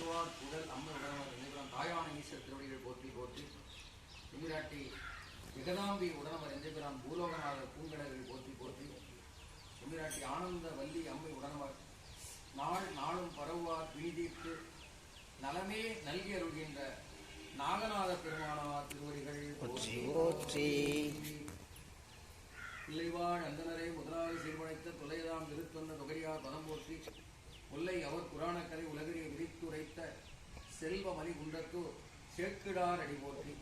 பட்டுவார் உடல் அம்ம உடனவர் எந்திரபுரம் தாயான ஈஸ்வர திருவடிகள் போற்றி போற்றி. எம்பிராட்டி ஜெகதாம்பி உடனவர் எந்திரபுரம் பூலோகநாதர் பூங்கடர்கள் போற்றி போற்றி. எம்பிராட்டி ஆனந்த வள்ளி அம்மை உடனவர் நாள் நாளும் பரவுவார் பிணிதீர்த்து நலமே நல்கி அருள்கின்ற நாகநாத பெருமானார் திருவடிகள் போற்றி. பிள்ளைவாழ் அந்தனரை முதலாவது சீர்குலைத்த தொலைதாம் திருத்தொன்ன தொகையார் பதம் போற்றி. முல்லை அவர் புராணக்கரை உலகிலே விரித்துரைத்த செல்வமணி மணிகுண்டத்தூர் சேக்கிடார் அடி போற்றி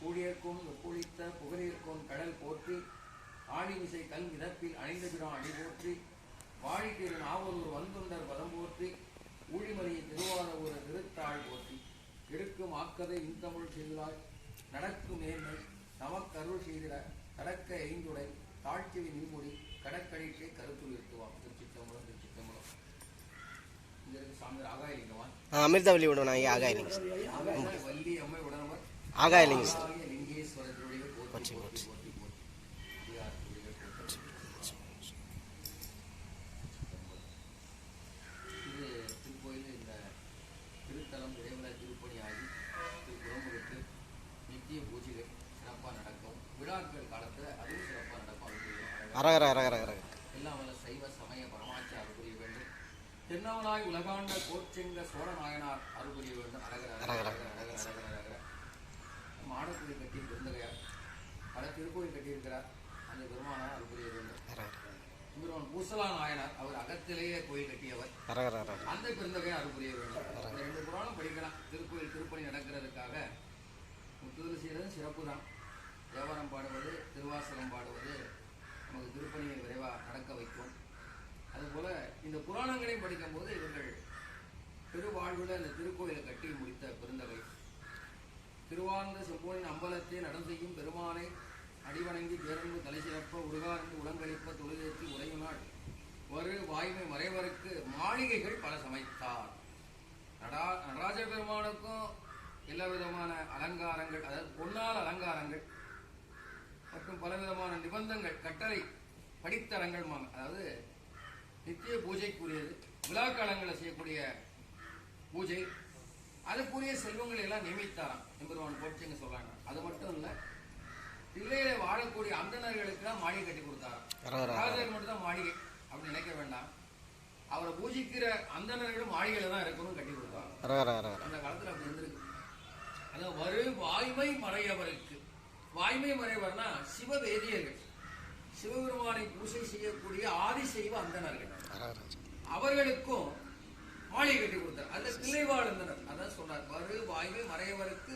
கூடியர்க்கும் ஒப்புழித்த புகழியர்க்கும் கடல் போற்றி ஆணிமிசை கல் மிதப்பில் அணிந்தபிரான் அடி போற்றி வாழித்திரு நாவலூர் வந்துண்டர் பதம் போற்றி ஊழிமலையை திருவாரூர் திருத்தாள் போற்றி. எடுக்கும் ஆக்கதை இன்தமிழ் செய்தாய் நடக்கும் நேர்மை நமக்கருள் செய்திட கடக்க ஐந்துடை தாழ்ச்சியை நீர்மொழி கடற்கழிக்கை கருத்து நிறுத்துவான் திருச்சித்தம்பலம் திருச்சித்தம்பலம் இங்க இருக்கு சாமி ஆகாயலிங்கவான் அமிர்தவல்லி விடுவோம் நான் ஆகாயலிங்க சார் ஆகாயலிங்க சார் ஆகாய லிங்கேஸ்வரத்துடைய இது இந்த திருத்தலம் சிறப்பாக நடக்கும் சிறப்பாக அரகர அரகர அரகர. எல்லாம் வல்ல சைவ சமய பரமாச்சி அருள்புரிய வேண்டும் தென்னாவனாய் உலகாண்ட கோச்செங்க சோழ நாயனார் அருள்புரிய வேண்டும். அழகர் மாடக்கோயில் கட்டி பெருந்தகையார் பல திருக்கோயில் கட்டியிருக்கிறார் அந்த பெருமானார் அருள்புரிய வேண்டும். இவருவன் பூசலா நாயனார் அவர் அகத்திலேயே கோயில் கட்டியவர். அந்த பெருந்தகை அருள்புரிய வேண்டும். ரெண்டு புராணம் படிக்கலாம். திருக்கோயில் திருப்பணி நடக்கிறதுக்காக முத்துதல் செய்கிறது சிறப்பு தான். தேவாரம் பாடுவது திருவாசகம் பாடுவது நமக்கு திருப்பணியை விரைவாக நடக்க வைக்கும். அதுபோல இந்த புராணங்களை படிக்கும்போது இவர்கள் திருவாழ்வில் அந்த திருக்கோயிலை கட்டி முடித்த பெருந்தகை. திருவார்ந்த செம்போனின் அம்பலத்தை நடந்தையும் பெருமானை அடிவணங்கி பேரன்பு தலை சிறப்ப உருகார்ந்து உலங்களிப்ப தொழிலேற்றி உரையும் நாள் வரு வாய்மை மறைவருக்கு மாளிகைகள் பல சமைத்தார். நடா நடராஜ பெருமானுக்கும் எல்லா விதமான அலங்காரங்கள் அதாவது பொன்னால் அலங்காரங்கள் மற்றும் பலவிதமான நிபந்தங்கள் கட்டளை படித்தரங்கள் அதாவது நித்திய பூஜைக்குரியது. விழா காலங்களில் செய்யக்கூடிய பூஜை அதுக்குரிய செல்வங்களை எல்லாம் நியமித்தாராம் எம்பெருமான் போச்சுங்க சொல்றாங்க. அது மட்டும் இல்ல தில்லையில வாழக்கூடிய அந்தணர்களுக்கு தான் மாளிகை கட்டி கொடுத்தாராம். மட்டும் தான் மாளிகை அப்படின்னு நினைக்க வேண்டாம். அவரை பூஜிக்கிற அந்தணர்களும் மாளிகையில தான் இருக்கணும்னு கட்டி கொடுத்தாங்க அந்த காலத்துல அப்படி இருந்திருக்கு. அதான் வரு வாய்மை மறையவருக்கு. வாய்மை மறையவர்னா சிவவேதியர்கள். சிவபெருமானை பூஜை செய்யக்கூடிய ஆதி செய்வ அந்தணர்கள். அரகர அவர்களுக்கும் மாளிகை கட்டி கொடுத்தார். அந்த தில்லைவாழ் இருந்தனர் அதான் சொன்னார் வரு வாய்மை மறையவருக்கு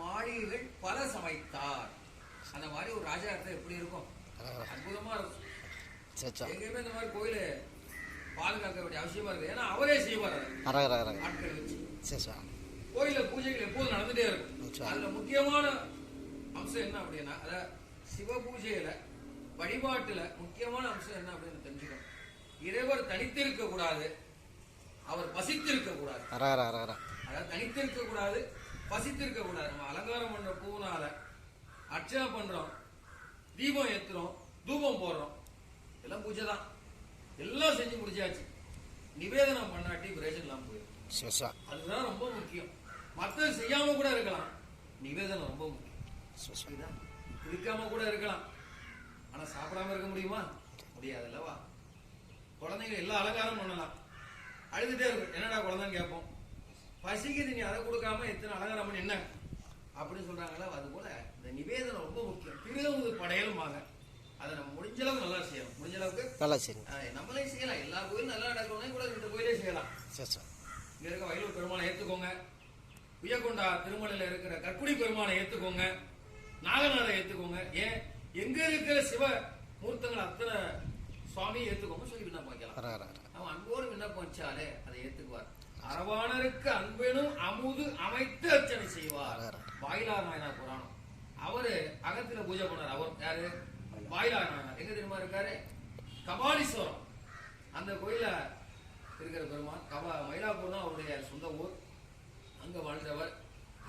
மாளிகைகள் பல சமைத்தார். அந்த மாதிரி ஒரு ராஜா இடத்துல எப்படி இருக்கும்? அற்புதமா இருக்கும். எங்கேயுமே இந்த மாதிரி கோயிலை பாதுகாக்க வேண்டிய அவசியமா இருக்கு ஏன்னா அவரே செய்வார் ஆட்களை வச்சு. கோயில்ல பூஜைகள் எப்போதும் நடந்துட்டே இருக்கும். அதுல முக்கியமான அம்சம் என்ன அப்படின்னா அதாவது சிவ பூஜையில வழிபாட்டுல முக்கியமான அம்சம் என்ன அப்படின்னு தெரிஞ்சுக்கணும். இறைவர் தனித்திருக்க கூடாது. அவர் பசித்திருக்க கூடாது. அதாவது தனித்திருக்க கூடாது பசித்திருக்க கூடாது. நம்ம அலங்காரம் பண்ற பூனால அர்ச்சனை பண்றோம் தீபம் ஏத்துறோம் தூபம் போடுறோம் எல்லாம் பூஜை தான். எல்லாம் செஞ்சு முடிச்சாச்சு. நிவேதனம் பண்ணாட்டி பிரயோஜனம் இல்லாம போயிடும். அதுதான் ரொம்ப முக்கியம். மற்றது செய்யாம கூட இருக்கலாம். நிவேதனம் ரொம்ப முக்கியம்? குடிக்காம கூட இருக்கலாம். ஆனா சாப்பிடாம இருக்க முடியுமா? முடியாது அல்லவா குழந்தைங்க எல்லா அலங்காரம் பண்ணலாம். அழுதுட்டே இருக்கும். என்னடா குழந்தைன்னு கேட்போம். பசிக்குது நீ அதை கொடுக்காம எத்தனை அலங்காரம் பண்ணி என்ன? அப்படின்னு சொல்றாங்களா அது போல இந்த நிவேதனம் ரொம்ப முக்கியம். திருவது படையலுமாங்க அதை நம்ம முடிஞ்ச அளவுக்கு நல்லா செய்யணும். முடிஞ்ச அளவுக்கு நல்லா ஆஹ், நம்மளே செய்யலாம். எல்லா கோயிலும் நல்லா நடக்கணும்னா கூட இந்த கோயிலே செய்யலாம். இங்க இருக்க வயலூர் பெருமானை ஏத்துக்கோங்க. உயர்கொண்டா திருமலையில இருக்கிற கற்குடி பெருமானை ஏத்துக்கோங்க. நாகநாதை ஏத்துக்கோங்க. ஏன்? எங்க இருக்கிற சிவ மூர்த்தங்கள் அத்தனை சுவாமியை ஏத்துக்கோங்க சொல்லி விண்ணப்பம் வைக்கலாம். அவன் அன்போடு விண்ணப்பம் வச்சாலே அதை ஏத்துக்குவார். அரவாணருக்கு அன்பெனும் அமுது அமைத்து அர்ச்சனை செய்வார். வாயிலார் நாயனார் புராணம். அவரு அகத்துல பூஜை பண்ணார். அவர் யாரு? வாயிலார் நாயனார். எங்க தெரியுமா இருக்காரு? கபாலீஸ்வரம். அந்த கோயில்ல இருக்கிற பெருமான் கபா மயிலாப்பூர் தான் அவருடைய சொந்த ஊர். அங்க வாழ்ந்தவர்.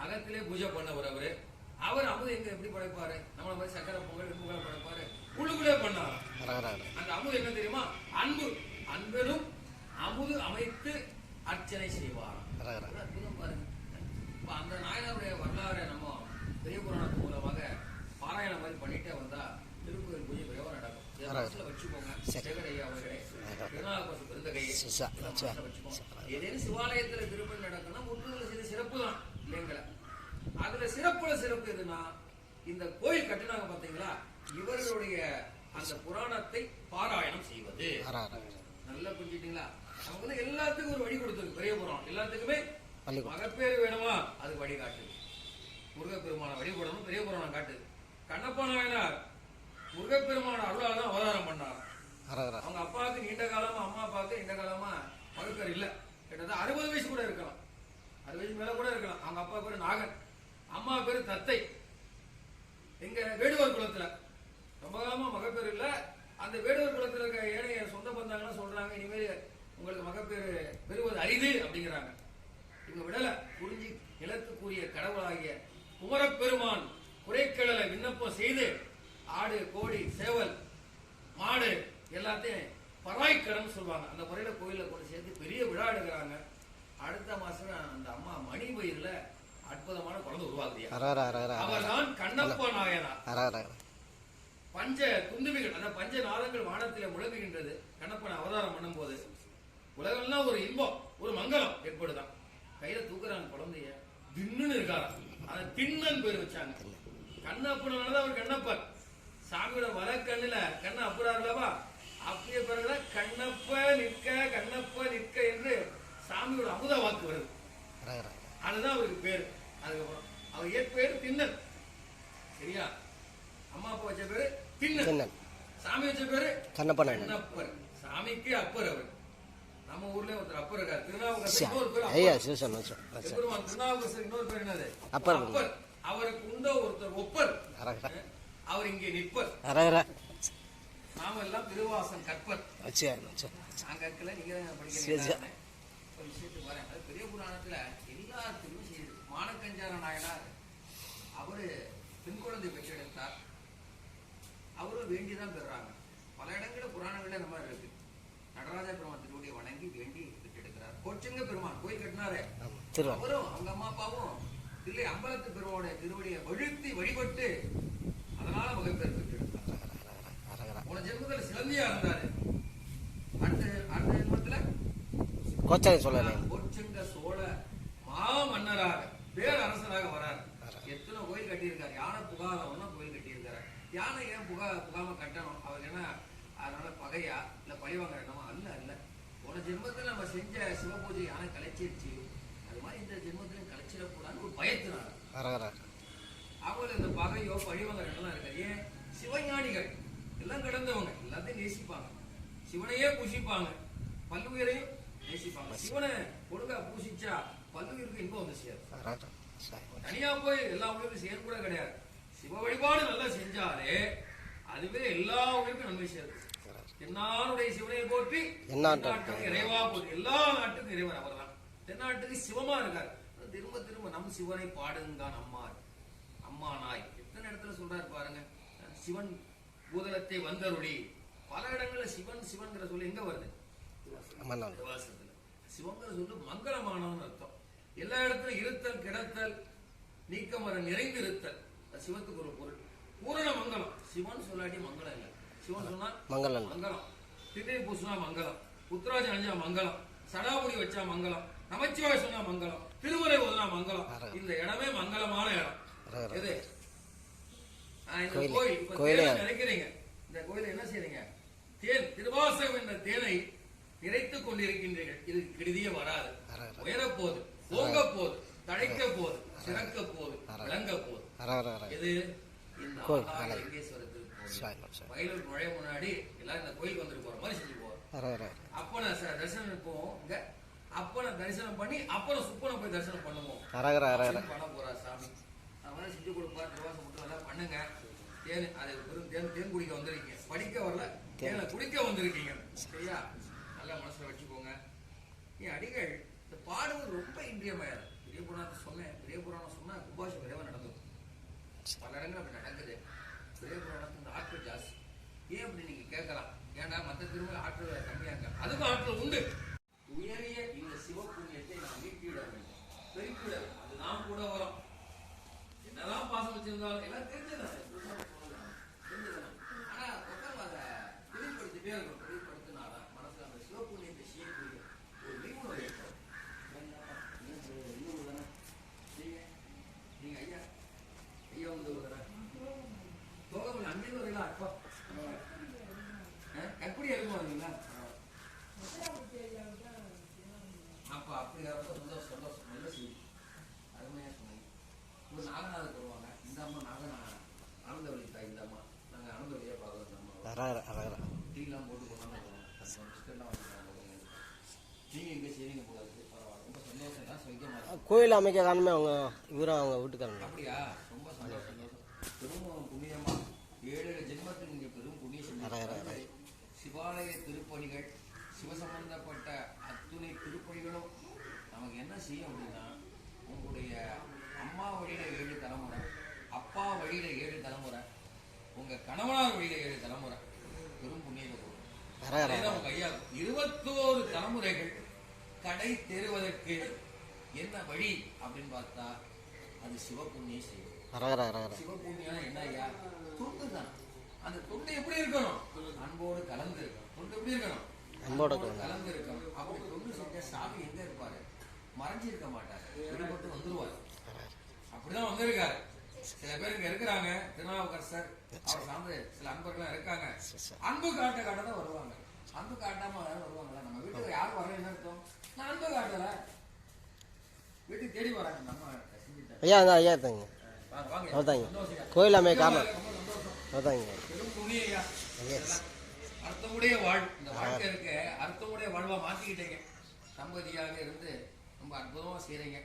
அகத்திலே பூஜை பண்ணவர் அவரு. அவர் அமுது எங்க எப்படி படைப்பாரு? நம்மள மாதிரி சக்கரை பொங்கல் பொங்கல் படைப்பாரு. உள்ளுக்குள்ளே பண்ணார் அரகர அரகர அந்த அமுது என்ன தெரியுமா? அன்பு. அன்பெனும் அமுது அமைத்து அர்ச்சனை செய்வார் அரகர அது அற்புதம் பாருங்க. இப்ப அந்த நாயனாருடைய வரலாறை நம்ம பெரிய புராணத்து மூலமாக பாராயணம் மாதிரி பண்ணிட்டே வந்தா திருக்கோயில் பூஜை விரைவாக நடக்கும். வச்சுக்கோங்க. சரி. சேகர் ஐயா அவர்களே. மனசுல வச்சுக்கோங்க. ஏதேனும் சிவாலயத்துல திருப்பணி நடக்கும்னா முற்றுகையில் செய்த சிறப்பு தான் இல்லைங்களா? அதுல சிறப்புல சிறப்பு எதுனா இந்த கோயில் கட்டினாங்க பாத்தீங்களா? இவர்களுடைய அந்த புராணத்தை பாராயணம் செய்வது. நல்லா புரிஞ்சுட்டீங்களா வந்து எல்லாத்துக்கும் ஒரு வழி கொடுத்துருக்கு பெரிய புராணம். எல்லாத்துக்குமே மகப்பேறு வேணுமா? அது வழி காட்டுது. முருகப்பெருமான வழிபடணும் பெரிய புராணம் காட்டுது. கண்ணப்ப நாயனார் முருகப்பெருமான அருளால தான் அவதாரம் பண்ணார் அவங்க அப்பாவுக்கு நீண்ட காலமா அம்மா அப்பாவுக்கு நீண்ட காலமா மகப்பேறு இல்ல. கிட்டத்தட்ட அறுபது வயசு கூட இருக்கலாம். அறுபது வயசு மேல கூட இருக்கலாம். அவங்க அப்பா பேரு நாகன். அம்மா பேரு தத்தை. எங்க காலமா மகப்பேறு இல்ல. அந்த வேடுவர் குலத்துல இருக்க ஏனைய சொந்த பந்தங்கள்லாம் சொல்றாங்க இனிமேல் உங்களுக்கு மகப்பேறு பெறுவது அரிது அப்படிங்கிறாங்க. இவங்க விடல. குறிஞ்சி நிலத்துக்குரிய கடவுளாகிய குமரப்பெருமான் குறைக்கடலை விண்ணப்பம் செய்து ஆடு கோழி சேவல் மாடு எல்லாத்தையும் பராய்க்கடன் சொல்லுவாங்க. அந்த முறையில கோயில்ல கொண்டு சேர்த்து பெரிய விழா எடுக்கிறாங்க. அடுத்த மாசம் அந்த அம்மா மணி வயிறுல அற்புதமான குழந்தை அரகர அவர்தான் கண்ணப்ப அரகர பஞ்ச குந்துவிகள் அந்த பஞ்ச நாதங்கள் வானத்திலே முழங்குகின்றது. கண்ணப்பன் அவதாரம் பண்ணும்போது உலகம்லாம் ஒரு இன்பம் ஒரு மங்களம் ஏற்படுதான். கையில தூக்குறாங்க குழந்தைய. தின்னுன்னு இருக்காராம் அந்த திண்ணன் பேர் வச்சாங்க. கண்ணப்பனானது அவர் கண்ணப்பர் சாமியோட வலக்கண்ணுல கண்ண அப்புறாருலவா அப்படியே பிறகுதான் கண்ணப்ப நிற்க கண்ணப்ப நிற்க என்று சாமியோட அமுத வாக்கு வருது. அதுதான் அவருக்கு பேரு. அதுக்கப்புறம் அவர் ஏன் பேரு திண்ணன் சரியா? அம்மா அப்பா வச்ச பேரு திண்ணன். சாமி வச்ச பேரு கண்ணப்ப நாயனன் கண்ணப்பர் சாமிக்கு அப்பர் அவர். நம்ம ஊர்ல ஒருத்தர் அப்பர் இருக்காரு. திருநாவுக்கரசர் இன்னொரு பேர் என்னது? அப்பர். அப்பர். அவருக்கு உண்ட ஒருத்தர் ஒப்பர். அவர் இங்கே நிற்பர். நாம எல்லாம் திருவாசன் கற்பர். நீங்க சரி, சரி. படிக்கிறீங்க ஒரு விஷயத்துக்கு வரேன். அது பெரிய புராணத்துல எல்லாத்துக்குமே மானக்கஞ்சார நாயனார். அவரு பெண் குழந்தை பெற்றெடுத்தார். அவரும் வேண்டிதான் பெறுறாங்க. பல இடங்கள்ல புராணங்கள்ல இந்த மாதிரி இருக்கு. நடராஜ பெருமான் திருவடியை வணங்கி வேண்டி பெற்றெடுக்கிறார் கொச்சங்க பெருமான் கோயில் கட்டினாரே. அவரும் அவங்க அம்மா அப்பாவும் இல்லை அம்பலத்து பெருமானுடைய திருவடியை வழுத்தி வழிபட்டு அதனால மகப்பேறு பெற்றெடுத்தார் போன ஜென்மத்துல சிலந்தியா இருந்தாரு. அடுத்த அடுத்த ஜென்மத்துல கோச்சாரி சொல்லலை பொற்சங்க சோழ மாமன்னராக பேரரசராக வரார் எத்தனை கோயில் கட்டியிருக்காரு யானை புகாதவன்னா கோயில் கட்டியிருக்காரு யானை ஏன் புகா புகாம கட்டணும் அவர் என்ன அதனால பகையா பழிவாங்க எண்ணமா அல்ல அல்ல. போன ஜென்மத்துல நம்ம செஞ்ச சிவபூஜை யானை கலைச்சிருச்சு. அது மாதிரி இந்த ஜென்மத்திலும் கலைச்சிடக்கூடாதுன்னு ஒரு பயத்தினார். அரகர அவங்களுக்கு இந்த பகையோ பழிவாங்க எண்ணம் இருக்காது. ஏன்? சிவஞானிகள். எல்லாம் கடந்தவங்க. எல்லாத்தையும் நேசிப்பாங்க. சிவனையே பூசிப்பாங்க. பல்லுயிரையும் நேசிப்பாங்க. சிவனை ஒழுங்கா பூசிச்சா பல்லுயிருக்கு இன்பம் வந்து சேரும். தனியா போய் எல்லா உயிரும் சேரும் கூட கிடையாது. சிவ வழிபாடு நல்லா செஞ்சாலே அதுவே எல்லா உயிருக்கும் நன்மை சேரும் தென்னாடுடைய சிவனை போற்றி தென்னாட்டுக்கு இறைவா போற்றி. எல்லா நாட்டுக்கும் இறைவன் அவர்தான். தென்னாட்டுக்கு சிவமா இருக்கார். திரும்ப திரும்ப நம் சிவனை பாடுங்கான் அம்மார் அம்மா நாய். எத்தனை இடத்துல சொல்றாரு பாருங்க. சிவன் பூதலத்தை வந்தருளி. பல இடங்கள்ல சிவன் சிவன்கிற சொல்லி எங்க வருது? திருவாசகத்துல சிவங்கிற சொல்லு மங்களமானவன் அர்த்தம். எல்லா இடத்துலயும் இருத்தல் கிடத்தல் நீக்கமர நிறைந்து இருத்தல் சிவத்துக்கு ஒரு பொருள். பூரண மங்களம். சிவன் சொல்லாட்டி மங்களம் இல்லை. சிவன் சொன்னா மங்களன் மங்களம். திருநீர் பூசினா மங்களம். உத்தராஜ் அணிஞ்சா மங்களம். சடாமுடி வச்சா மங்களம். நமச்சிவாய சொன்னா மங்களம். திருமுறை ஓதுனா மங்களம். இந்த இடமே மங்களமான இடம். எது? இந்த கோயில். நினைக்கிறீங்க. இந்த கோயில என்ன செய்றீங்க? தேன் திருவாசகம் என்ற தேனை நிறைத்துக் கொண்டிருக்கின்றீர்கள். இது கெடுதியே வராது. அரகர உயரப் போகுது போக போகுது தழைக்க போகுது சிறக்க போகுது விளங்க அரகர எது? இந்த ஆகாய வயலூர் நுழைய முன்னாடி எல்லாரும் இந்த கோயிலுக்கு வந்துட்டு போற மாதிரி செஞ்சு போறோம் அரகர அப்பனை ச- தரிசனம் போவோம் இங்க தரிசனம் பண்ணி அப்புறம் சுப்பனை போய் தரிசனம் பண்ணுவோம். பண்ண போறா சாமி. செஞ்சு கொடுப்பா திருவாசம் மட்டும் எல்லாம் பண்ணுங்க. தேன் அது வெறும் தேன் தேன் குடிக்க வந்திருக்கீங்க. படிக்க வரல தேனை. குடிக்க வந்திருக்கீங்க. சரியா? நல்லா மனசுல வச்சுக்கோங்க. நீ அடிகள் இந்த பாடுவது ரொம்ப இன்றியமையாது. பெரிய புராணத்தை சொன்னேன். பெரிய புராணம் சொன்னா கும்பாஷம் விரைவாக நடந்தது. பல இடங்கள் அப்படி நடக்குது. பெரிய ஜாஸ்தி ஏன் அப்படி நீங்க கேட்கலாம்? ஏன்னா மற்ற திருமண ஆற்றல் கம்மியாங்க அதுக்கு ஆற்றல் உண்டு. உயரிய இந்த சிவப்புண்ணியத்தை நாம் நீக்கிவிட வேண்டும். பெருக்கிவிட அது நாம் கூட வரும். என்னதான் பாசம் வச்சிருந்தாலும் எல்லாம் எழுதுவீங்களா அப்படி வரப்போ சந்தோஷம் சந்தோஷம் அருமையாக சொன்னீங்க. இப்போ நாகநாதர் வருவாங்க. இந்த இந்த அம்மா. நாங்கள் ஆனந்த வழியாக பார்க்குறோம் இந்த டீலாம் போட்டு கொண்டாந்து பிஸ்கெட்லாம் வாங்கிட்டாங்க நீங்கள் எங்கே ரொம்ப சந்தோஷம். தான் சொல்லிக்க கோயில் அமைக்க காரணமே அவங்க இவரும் அவங்க வீட்டுக்காரங்க அப்படியா? ரொம்ப சந்தோஷம். சந்தோஷம். திரும்ப புண்ணியமாக ஏழு ஜென்மத்தில் நீங்க பெரும். செஞ்சீங்க சிவாலய திருப்பணிகள் சிவசம்பந்தப்பட்ட அத்துணை திருப்பணிகளும் நமக்கு என்ன செய்யும் அப்படின்னா உங்களுடைய அம்மா வழியில ஏழு தலைமுறை அப்பா வழியில ஏழு தலைமுறை உங்க கணவனார் வழியில ஏழு தலைமுறை பெரும் புண்ணியத்தை கொடுக்கும். அரகரா அதேதான் உங்க ஐயா இருபத்தோரு தலைமுறைகள் கடை தேறுவதற்கு என்ன வழி அப்படின்னு பார்த்தா அது சிவபுண்ணியம் செய்யும். சிவபூமியான என்ன ஐயா? தொண்டு தான் அந்த தொண்டு எப்படி இருக்கணும்? அன்போடு கலந்து இருக்கணும். தொண்டு எப்படி இருக்கணும்? அன்போடு கலந்து. இருக்கணும். அப்படி தொண்டு செஞ்ச சாமி எங்க இருப்பாரு? மறைஞ்சிருக்க மாட்டாரு. வெளிப்பட்டு வந்துருவாரு. அப்படிதான் வந்திருக்காரு. சில பேர் இங்க இருக்கிறாங்க. திருநாவுக்கரசர் அவர் சார்ந்து சில அன்பர்கள்லாம் இருக்காங்க. அன்பு காட்ட காட்ட தான் வருவாங்க. அன்பு காட்டாம யாரும் வருவாங்களா நம்ம வீட்டுக்கு யாரும் வர என்ன அர்த்தம்? நான் அன்பு காட்டல. வீட்டுக்கு தேடி வராங்க. நம்ம ஐயா ஐயா தாங்க சந்தோஷம் கோயில் அமைக்க காரணம். Yes. அர்த்தமுடைய வாழ் இந்த வாழ்க்கை இருக்க. அர்த்தமுடைய வாழ்வா மாத்திக்கிட்டீங்க. தம்பதியாக இருந்து ரொம்ப அற்புதமா செய்றீங்க.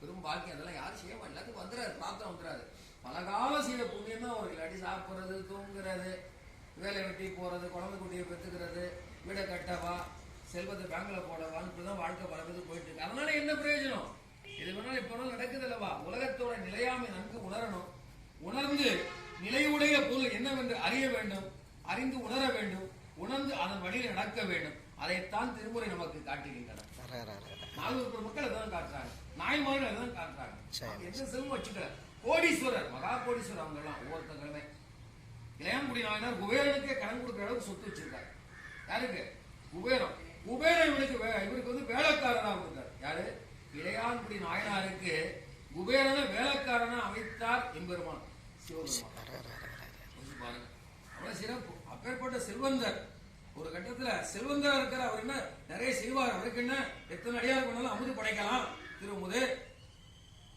பெரும் பாக்கியம். அதெல்லாம் யாரும் செய்ய மாட்டேன் எல்லாத்துக்கும் வந்துடாது பிரார்த்தனை வந்துடாது பல காலம் செய்த புண்ணியம் தான் ஒரு இல்லாட்டி சாப்பிட்றது தூங்குறது வேலை வெட்டி போறது குழந்தை குட்டியை பெற்றுக்கிறது வீடை கட்டவா செல்வத்தை பேங்க்ல போடவான்னு இப்படிதான் வாழ்க்கை பல பேருக்கு போயிட்டு இருக்கு. அதனால என்ன பிரயோஜனம்? இது வேணாலும் இப்ப நடக்குது அல்லவா உலகத்தோட நிலையாமை நன்கு உணரணும். உணர்ந்து நிலையுடைய பொருள் என்னவென்று அறிய வேண்டும் அறிந்து உணர வேண்டும் உணர்ந்து அதன் வழியில் நடக்க வேண்டும். அதைத்தான் திருமுறை நமக்கு காட்டுகின்றன. நாகூர் மக்கள் அதான் காட்டுறாங்க. நாய்மார்கள் அதான் காட்டுறாங்க. எந்த செல்வம் வச்சுக்கல. கோடீஸ்வரர் மகா கோடீஸ்வரர் அவங்க எல்லாம் ஒவ்வொருத்தங்களுமே இளையான்குடி நாயனார் குபேரனுக்கே கடன் கொடுக்குற அளவுக்கு சொத்து வச்சிருக்காரு. யாருக்கு? குபேரம் குபேரன் இவனுக்கு இவருக்கு வந்து வேலைக்காரனா கொடுத்தார். யாரு? இளையான்குடி நாயனாருக்கு குபேரன வேலைக்காரன அமைத்தார் எம்பெருமான். சிவபெருமான். பாருங்க. அவ்வளவு சிறப்பு. அப்பேற்பட்ட செல்வந்தர். ஒரு கட்டத்துல செல்வந்தரா இருக்கிற அவர் என்ன? நிறைய செய்வார். அவருக்கு என்ன? எத்தனை அடியார் கொண்டாலும் அமுது படைக்கலாம். திருமுது.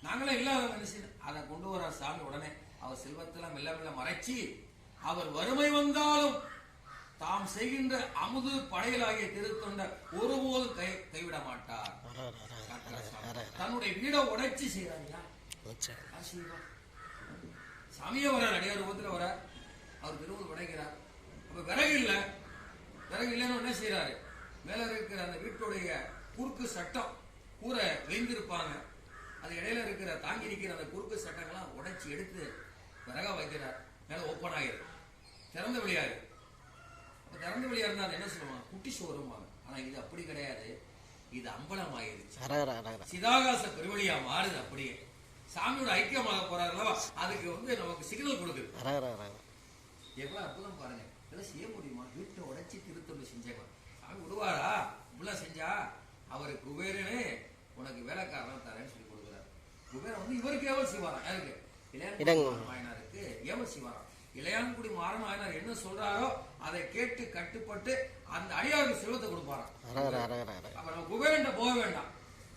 நாங்களும் இல்லாதவங்க என்ன அதை கொண்டு வர சாமி உடனே அவர் செல்வத்தெல்லாம் மெல்ல மெல்ல மறைச்சி அவர் வறுமை வந்தாலும் தாம் செய்கின்ற அமுது படையலாகிய திருத்தொண்டர் ஒருபோதும் கை கைவிட மாட்டார் தன்னுடைய வீடை உடைச்சி செய்யறாங்க நிச்சயம் ஆசீர்வாதம் சாமியே வரார் அடியார் ரூபத்தில் வரார் அவர் திருவள்ளுவர் உடைக்கிறார் அப்ப விறகு இல்ல. விறகு இல்லைன்னு என்ன செய்யறாரு மேல இருக்கிற அந்த வீட்டுடைய குறுக்கு சட்டம் கூரை வைந்திருப்பாங்க அது இடையில இருக்கிற தாங்கி நிற்கிற அந்த குறுக்கு சட்டங்கள்லாம் உடைச்சி எடுத்து விறகா வைக்கிறார். மேல ஓப்பன் ஆகிடும் திறந்த வெளியாரு அப்ப திறந்த வெளியா இருந்தா என்ன சொல்லுவாங்க? குட்டி சோறும்பாங்க. ஆனா இது அப்படி கிடையாது. இது அம்பலம் ஆயிருச்சு சிதாகாச பெருவழியா மாறுது அப்படியே. சாமியோட ஐக்கியமாக போறாருல்லவா? அதுக்கு வந்து நமக்கு சிக்னல் கொடுக்குது. எவ்வளவு அற்புதம் பாருங்க. இதெல்லாம் செய்ய முடியுமா? வீட்டை உடைச்சி திருத்தொண்டு செஞ்சவங்க சாமி விடுவாரா? இப்படிலாம் செஞ்சா அவர் குபேரனே உனக்கு வேலைக்காரன் தரேன்னு சொல்லி கொடுக்குறாரு. குபேரன் வந்து இவருக்கு ஏவல் செய்வாராம். யாருக்கு. மாயனாருக்கு ஏவல் செய்வாராம். இளையான்குடி மாறனாயனார் என்ன சொல்றாரோ அதை கேட்டு கட்டுப்பட்டு அந்த அடியாருக்கு செல்வத்தை கொடுப்பாராம். அப்ப நம்ம குபேரன்ட்ட போக வேண்டாம்.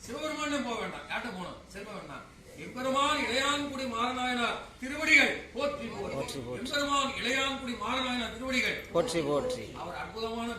சிவபெருமான் போக வேண்டாம். யார்கிட்ட போகணும்? செல்வ வேண்டாம் எம்பெருமான் இளையான்குடி மாறநாயனார் திருவடிகள். போற்றி போற்றி. எம்பெருமான் இளையான்குடி மாறநாயனார் திருவடிகள். போற்றி போற்றி. அவர் அற்புதமான